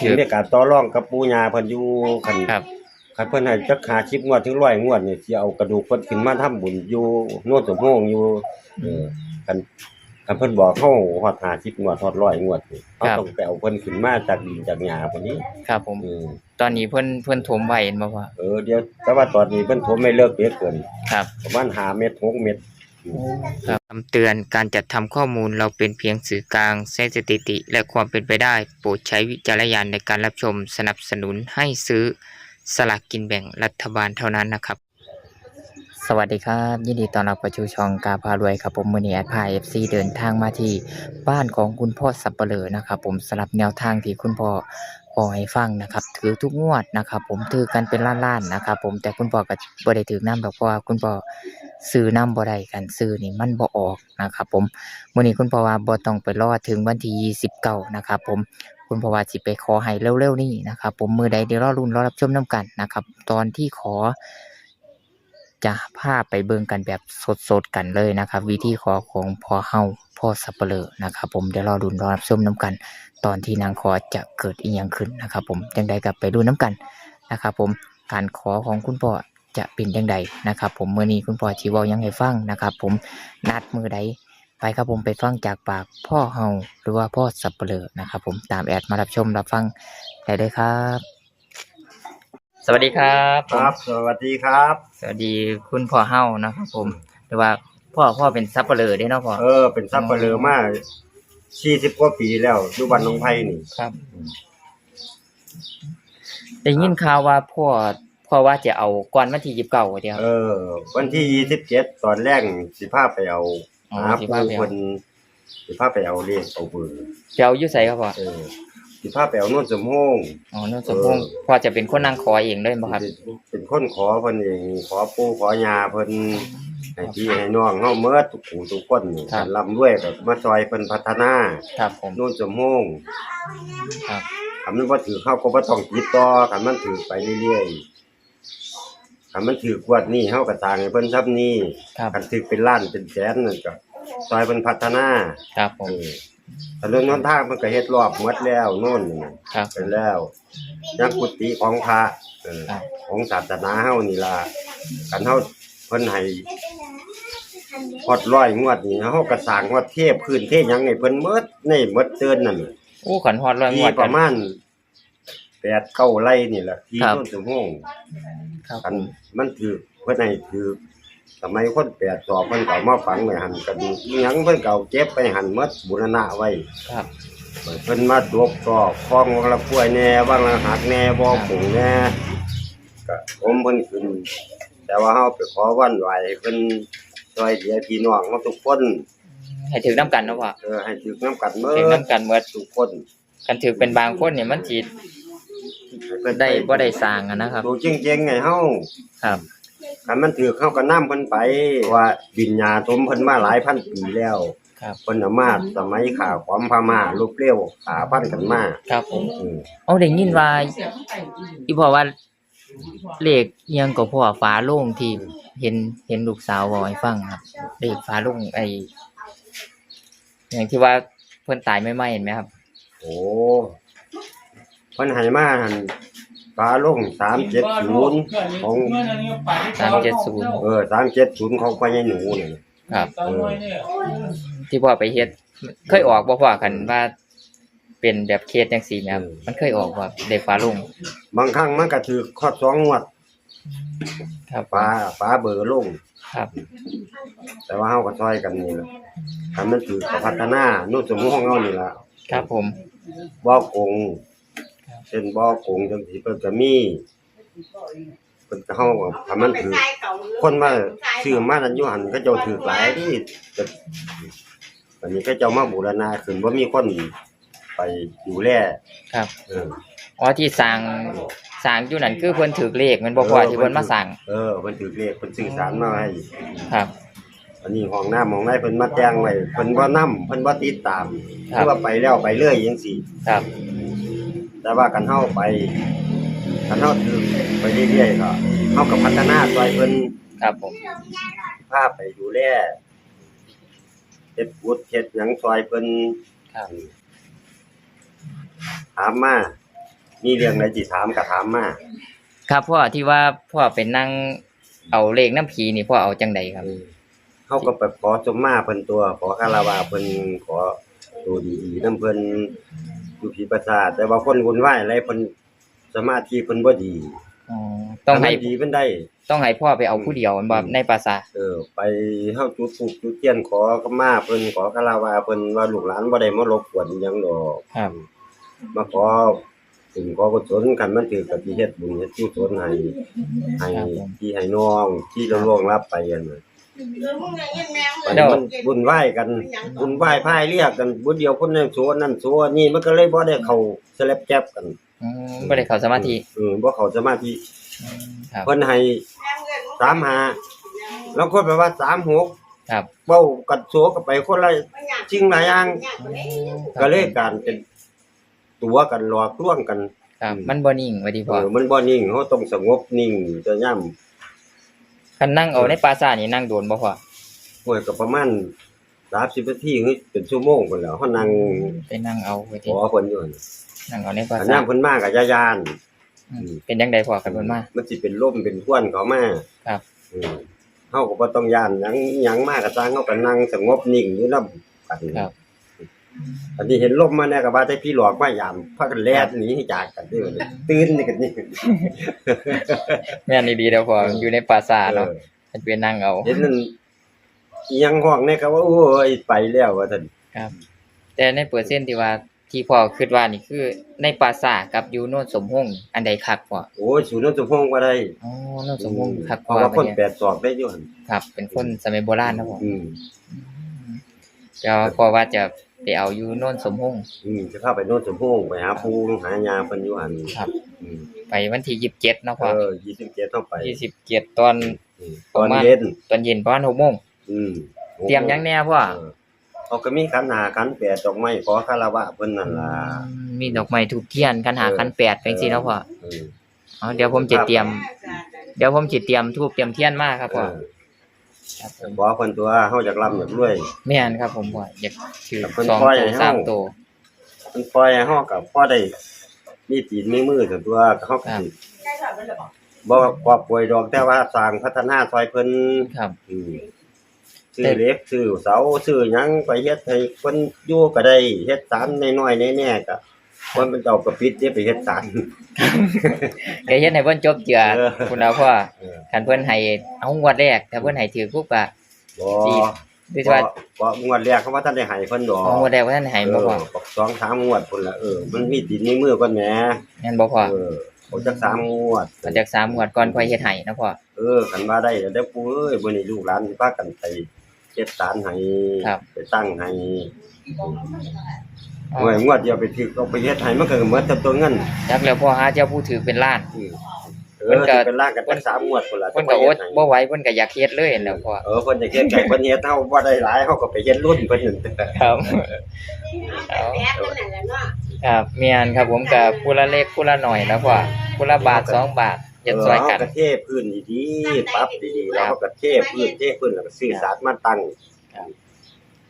ถึถึงงได้การต่อรองกับปู่ย่าเพิ่นอยู่คันครับ คันเพิ่นให้จักหาชิปงวดถึง100งวดนี่สิเอากระดูกเพิ่นขึ้นมาทำบุญอยู่โน่นสมโภงอยู่เออคันคันเพิ่นบอกเฮาฮอด50งวดฮอด100งวดนี่เฮาครับ ต้องไปเอาเพิ่นขึ้นมาจากดินจากหญ้าพุ่นนี้ครับผมเออตอนนี้เพิ่นเพิ่นถมไว้เห็นบ่พ่อเออเดี๋ยวแต่ว่าตอนนี้เพิ่นผมไม่เลิกเยอะเกิน ครับ ประมาณ5เมตร6เมตร ครับคำเตือนการจัดทำข้อมูลเราเป็นเพียงสื่อกลางใช้สถิติ และความเป็นไปได้ โปรดใช้วิจารณญาณในการรับชมสนับสนุนให้ซื้อสลากกินแบ่งรัฐบาลเท่านั้นนะครับ สวัสดีครับ ยินดีต้อนรับเข้าสู่ช่องกาพารวยครับผมมือนีแอดพายเอฟซีเดินทางมาที่บ้านของคุณพ่อสับเปลือนะครับผมสลับแนวทางที่คุณพ่อปล่อให้ฟังนะครับถือทุกงวดนะครับ ผมถือกันเป็นล้านๆนะครับ ผมแต่คุณพ่อก็บ่ได้ถือน้ำดอกเพราะว่าคุณพ่อ ซื้อน้ำบ่ได้กันซื้อนี่มันบ่ออกนะครับผมมื้อนี้คุณพ่อว่าบ่ต้องไปรอถึงวันที่29นะครับผมคุณพ่อว่าสิไปขอให้เร็วๆนี้นะครับผมมือใดเดี๋ยวรอรุ่นรอรับชมน้ำกันนะครับ ตอนที่ขอจะพาไปเบิ่งกันแบบสดๆกันเลยนะครับ วิธีขอของพ่อเฮาพ่อสับเปลือนะครับผมเดี๋ยวรอดุนรอรับชมน้ำกัน ตอนที่นางขอจะเกิดอีหยังขึ้นนะครับ ผมจังใดกับไปดูน้ำกันนะครับ ผมการขอของคุณพ่อ จะเป็นจังใดนะครับ ผมเมื่อนี้คุณพ่อชีวายังให้ฟังนะครับ ผมนัดมือใดไปครับผมไปฟังจากปากพ่อเฮาหรือว่าพ่อสับเปลือนะครับ ผมตามแอดมารับชมรับฟังได้เลยครับ สวัสดีครับผมครับ สวัสดีครับ สวัสดีคุณพ่อเฮานะครับผมหรือว่าพ่อพ่อเป็นซับเปลือได้เนาะพ่อเออเป็นซับเปลือมา40กว่าปีแล้วอยู่บ้านหนองไผ่นี่ครับได้ยินข่าวว่าพ่อ พ่อว่าจะเอาก่อนวันที่ยี่สิบเก้าเดียว เออ วันที่27ตอนแรกสิพาไปเอาอ๋อหาสิผู้พาไปเอาเพิ่นสิพาไปเอาเลขเอาเบอร์จะเอาอยู่ใส่ครับพ่อเออสิพาไปเอาโน่นสมโฮง อ๋อนั่นสมพงษ์พ่อจะเป็นคนนั่งขอเองเลยบ่ครับเป็นคนขอเพิ่นเองขอปู่ขอยาเพิ่นให้พี่ให้น้องเฮาเมิดทุกผู้ทุกคนนี่ครับร่ำรวยก็มาซอยเพิ่นพัฒนาครับผมโน่นสมโฮงครับ คันมันบ่ถือเข้าก็บ่ต้องติดต่อคันมันถือไปเรื่อยๆ คันมันถือกวดนี้เฮาก็สร้างให้เพิ่นซับนี้ครับ คันถือเป็นล้านเป็นแสนนั่นก็ซอยเพิ่นพัฒนาครับผเอมอแต่เรื่องนอนทางมันก็เฮ็ดรอบหมดแล้วโน่นนี่ครับไปแล้วยังกุฏิของพระเออครับ ของศาสนาเฮานี่ล่ะคันเฮาเพิ่นให้ฮอดร้อยงวดนี่เฮาก็สร้างฮอดเทพพื้นเทพหยังให้เพิ่นหมดในหมดเตือนนั่นโอ้ขันฮอดร้อยงที่วดปกัระนมาณแปดเก้าไร่นี่แหละที่ครับ ต้นสมโภงครับคันมันถือเพิ่นให้ถือสมัยคนแปดสอบเพิ่นก็เอามาฝังไว้หั่นกระดูกอิหยังเพิ่นก็เอาเก็บไปหั่นหมดบูรณะไว้ครับ เพิ่นมาดวกตอกคล้องวังละป่วยแน่วังละหักแน่บ่ผงแน่ก็ผมเพิ่นขึ้น แต่ว่าเฮาไปขอวันไหวเพิ่นช่วยเหลือพี่น้องเฮาทุกคนให้ถือน้ำกันเนาะพ่อเออให้ถึกน้ำกันเบิถือดน้ำกันเมื่อทุกคน กันถือเป็นบางคนเนี่ยมันจี ให้เพิ่นได้บ่ได้สร้างอะนะครับดูจริงๆไงเฮาครับ คันมันถือเข้ากับน้ำเพิ่นไปว่าดินหญ้าทมเพิ่นมาหลายพันปีแล้วครับ เพิ่นเอามาสมัยข่าวความพม่าลูกเลี้ยวขาพันกันมาครับผมอืมเอาได้ยินว่าอีพ่อว่าเลขเอียงก็พ่อฟ้าโล่งที่เห็นเห็นลูกสาวบอกให้ฟังครับ เลขฟ้าโล่งไออย่างที่ว่าเพิ่นตายไม่ไหมเห็นไหมครับ โอ้ เพิ่นให้มาหั่นฟ้าลง370ของสามเจ็ดศูนย์เออ370ของพ่อใหญ่หนูนี่ครับ ที่พ่อไปเฮ็ดเคยออกบ่พ่อกันว่า เป็นแบบเคสจังซี่ไหมครับมันเคยออกว่าเลขฟ้าโล่งบางครั้งมันก็ถือข้อสองงวดครับฟ้าฟ้าเบอร์ลงครับ แต่ว่าเฮาก็ช่วยกันนี่แหละคันมันถือก็พัฒนานู่นสมมุติของเฮานี่ล่ะครับผม บ่อกง เช่นบ่อกงจังซี่เพิ่นก็มีเพิ่นก็เฮาก็ถ้ามันถือคนมาซื้อมานั่นอยู่หั่นเขาเจ้าถือหลายที่แต่อันนี้เขาเจ้ามาบูรณะขึ้นบ่มีคนไปดูแลครับ เอออ๋อที่สร้างสร้างอยู่นั่นคือเพิ่นถือเลขแมันบ่พ่อที่เพิ่นมาสร้างเออเพิ่นถือเลขเพิ่นสื่อสารมาให้ ครับ อันนี้ห้องน้ำห้องในเพิ่นมาแจ้งไว้เพิ่นบ่นำเพิ่นบ่ติดตามครับ คือว่าไปแล้วไปเรื่อยจังซี่ ครับ แต่ว่ากันเฮาไปกันเฮาถือไปเรื่อยๆก็เฮาก็พัฒนาซอยเพิ่นครับผมพาไปดูแลเฮ็ดบุญเฮ็ดหยังซอยเพิ่นครับถามมามีเรื่องใดสิถามก็ถามมาครับพ่อที่ว่าพ่อเป็นนั่งเอาเลขน้ำผีนี่พ่อเอาจังใดครับเฮาก็ไปขอสมมาเพิ่นตัว ขอคารวะเพิ่นขอตัวดีๆนํเพิ่น อยู่ผีประสาทแต่ว่าคนวุ่นวายอะไรเพิ่นสมาธิเพิ่นบ่ดีอ๋อต้องให้ถ้ามันดีเพิ่นได้ ต้องให้พ่อไปเอาผู้เดียวมันบ่ในปราสาทเออ ไปเฮาจุดธูปจุดเทียนขอขมาเพิ่นขอคารวะเพิ่นว่าลูกหลานบ่ได้มารบกวนอิหยังดอก ครับ มาขอถึงขอกุศลกันมันถือกับที่เฮ็ดบุญเฮ็ดกุศลให้ให้ครับผมที่ให้น้องที่เราล่วงรับไปอันน่ะ ไปมันมันบุญไหว้กัน บุญไหว้พายเรียกกันบุญเดียวคนนั้นสัวนั่นสัวนี่มันก็เลยบ่ได้เข้าสลับแจ๊บกันอืมบ่ได้เข้าสมาธิเออบ่เข้าสมาธิอืมครับ เพิ่นให้สามหาแล้วคนไปว่าสามหกครับเว้ากันสัวกันไปคนละจริงหลายอย่างครับก็เลยการเป็นตัวกันหลอกลวงกัน ครับ มันบ่นิ่งว่าดีเอพ่ออมันบ่นิ่งเฮาต้องสงบนิ่งจะย่ำ คันนั่งเอาในปราสาทนี่นั่งโดนบ่พ่อห่วยก็ประมาณ30นาทีหรือเป็นชั่วโมงพุ่นแหล้วเฮานั่งไปนั่งเอาไว้ขที่อเพิ่นอยู่นั่นนั่งเอาในปราอันสานั้ทนเพิ่นมาก็อย่าย่าน อืมเป็นจังไดพ่อกันเพิ่นมา มันสิเป็นลมเป็นท่วนเขามาครับ อืมเฮาก็บ่ต้องย่านหยังหยังมาก็สร้างเฮาก็นั่งสงบนิ่งอยู่นำกันครับ อันนี้เห็นลมมาแน่ก็ว่าแต่พี่หลอกมายามพากันแล่นหนีจากกันเด้อตื่นนี่กันนี่แม่นดีๆเด้อพ่ออยู่ในปราสาทเนาะเออมันเป็นนั่งเอาเห็นนั่นอิหยังห้องแน่ก็ว่าโอ้ยไปแล้วว่าซั่นครับ แต่ในเปอร์เซ็นต์ที่ว่าที่พ่อคิดว่านี่คือ ในปราสาทกับอยู่โน่นสมพงษ์อันใดคักพ่อโอ้ยสูนย์นนสมพงษ์บ่ได้อ๋อโน่นสมพงษ์คักเพกว่าราะว่าคนบัดแปเยดสอบได้อยู่หั่นครับ เป็นคนสมัยโบราณนะพ่ออืมจะพอว่าจะ ไปเอาอยู่โน่นสมพงษ์อืมจะเข้าไปโน่นสมพงษ์ไปหาปูหายาเพิ่นอยู่หั่นครับ อืมไปวันที่ยี่สิบเจ็ดเนาะพ่อเออ27เท่าไปยี่สิบเจ็ดตอน อืมประตอนมาณ เย็นตอนเย็นประมาณหกโมงอืมเตรียมหยังแน่พ่อเออเขาก็มีขันหาขันแปดดอกไม้ขอคารวะเพิ่นนั่นล่ะ มีดอกไม้ถูกเทียนคันหาคันแปดเป็นสิเนาะพ่อเอออ๋อเดี๋ยวผมจะเตรียม เดี๋ยวผมจะเตรียมทูบเตรียมเทียนมาครับพ่อเออ ครับผมขอเพิ่นตัวเฮาอยากร่ำอยากรวย แม่นครับผมพ่ออยากถือเพิ่นสองปล่อยตัวให้สามเฮา ตัวเพิ่นปล่อยให้เฮากับพ่อได้มีตีนมีมือส่วนตัวเฮาก็สิบ่กอบป่วยดอกแต่ว่าสร้างพัฒนาซอยเพิ่น ครับ อืมซื้อเหล็กซื้อเสาซื้อหยังไปเฮ็ดให้เพิ่นอยู่ก็ได้เฮ็ดสารน้อยๆแน่ๆก็ คนเป็นเจ้าก็ปิดเด้ไปเฮ็ดสารเดี๋ยวเฮ็ดให้เพิ่นจบเจือเออ คุณเอาพ่อเออคันเพิ่นให้เอางวดแรกถ้าเพิ่นให้ถือปุ๊บก็บ่ดีคือบ่ว่าบ่งวดแรกเขาว่าท่านได้ให้เพิ่นดอกเอางวดแรกว่าท่านให้บ่พ่อเออบอกสองสามงวดพุ่นละเออมันมีติดในมือก่อนแหมแม่นบ่พ่อเออเอาจักสามงวดมาจากสามงวดก่อนค่อยเฮ็ดให้นะพ่อ เออคันว่าได้แล้วเด้อปู่เอ้ยมื้อนี้ลูกหลานสิพากันไปเฮ็ดสารให้ครับ ไปตั้งให้อ๋อ หน่วยงวดเดียวไปถึกเอาไปเฮ็ดให้มันก็เหมือนกับตัวเงินจักแล้วพ่อหาเจ้าผู้ถือเป็นล้าน อืมเอเพิ่อนก็สิเป็นล่างกันจักสามงวดพุ่นล่ะเพิ่นก็อดบ่ไหวเพิ่นก็อยากเฮ็ดเลยแหล้วพ่อเออเพิ่นจะเฮ็ดไก่เพิ่นเฮ็ดเฮาบ่ได้หลายเฮาก็ไปเฮ็ดรุ่นเพิ่นนั่นครับครับแม่นครับผมก็ผู้ละเล็กผู้ละหน่อยแล้วพ่อผู้ละบาทสองบาทเฮ็ดซอยกันเฮาก็เทพื้นดีๆปรับดีๆแล้วเฮาก็เทพื้นเทพื้นแล้วก็ซื้อสารมาตั้ง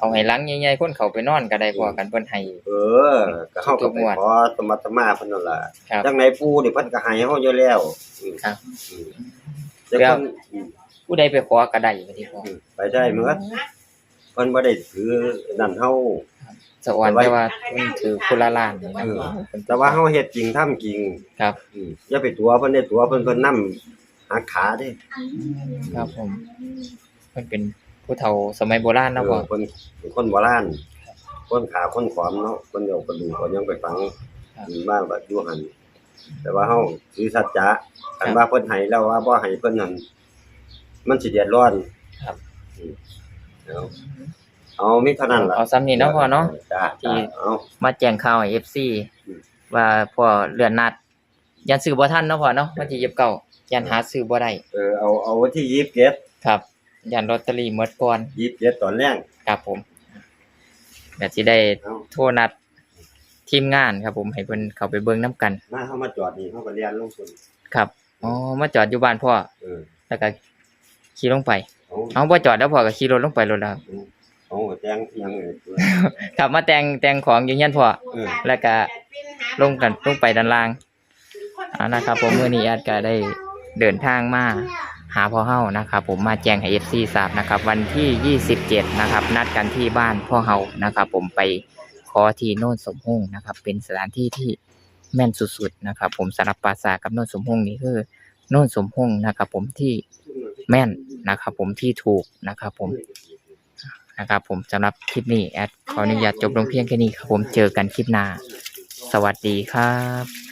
เอาให้หลังใหญ่ๆคนเขาไปนอนก็ได้พ่อกันเพิ่นให้ เออก็เฮาก็ไปขอสมรรถมาเพิ่นนั่นล่ะครับ จังไหนปู่นี่เพิ่นก็ให้เฮาอยู่แล้วอืมครับ อืมแต่เพิ่นอืมผู้ใดไปขอก็ได้บัดนี้พ่ออืมไปได้เหมือนเพิ่นบ่ได้ถือนั่นเฮา สวรรค์แต่ว่าเพิ่นถือผู้ละล้านนี่นะเออแต่ว่าเฮาเฮ็ดจริงทำจริงครับ อืมอย่าไปตัวเพิ่นได้ตัวเพิ่นเพิ่นนำหักขาเด้ครับผมเพิ่นเป็น ผู้เฒ่าสมัยโบราณเอเนาะพ่ออเพิ่นเป็นคนโบราณคนขาคนขวามเนาะเพิ่นเอากระดูกเอาหยังไปฝังครับอืมบ้างแบบอยู่หั่นแต่ว่าเฮาถือสัจจะคันครับว่าเพิ่นให้แล้วว่าบ่ให้เพิ่นนั่นมันสิเดือดร้อนครับ อืมเอาเอามีเท่านั้นล่ะเอาซ้ำนี่เนาะพ่อเนาะ จ้าที่ จ้าเอา มาแจ้งข่าวให้ FC อืม ว่าพ่อเลื่อนนัด ยันซื้อบ่ทันเนาะพ่อเนาะวันที่29ยันหาซื้อบ่ได้เออเอาเอาวันที่27ครับ ยันลอตเตอรี่หมดก่อน27ตอนแรกครับผมก็สิได้เอาโทรนัดทีมงานครับผมให้เพิ่นเข้าไปเบิ่งนํกันมาเฮามาจอดนี่เฮาก็เรียนลงทุนครับอ๋อมาจอดอยู่บ้านพ่อเออแล้วก็ขี่ลงไปเอาเอาบ่จอดแล้วพ่อก็ขี่รถลงไปรถแล้วเอาแจ้งอิหยังเอ่ยครับมาแต่งแต่งของอยู่เฮียนพ่อเออแล้วก็ ลงกันลงไปด้านล่างเอานะครับผมมื้อนี้แอดก็ได้เดินทางมา หาพ่อเฮานะครับผมมาแจ้งให้ FC ทราบนะครับวันที่ 27 นะครับ นัดกันที่บ้านพ่อเฮานะครับ ผมไปขอที่โน่นสมหงนะครับ เป็นสถานที่ที่แม่นสุดๆนะครับ ผมสำหรับปราสาทกับโน่นสมหงนี่คือโน่นสมหงนะครับ ผมที่แม่นนะครับ ผมที่ถูกนะครับ ผมนะครับผมสำหรับคลิปนี้แอดขออนุญาตจบลงเพียงแค่นี้ครับผมเจอกันคลิปหน้า สวัสดีครับ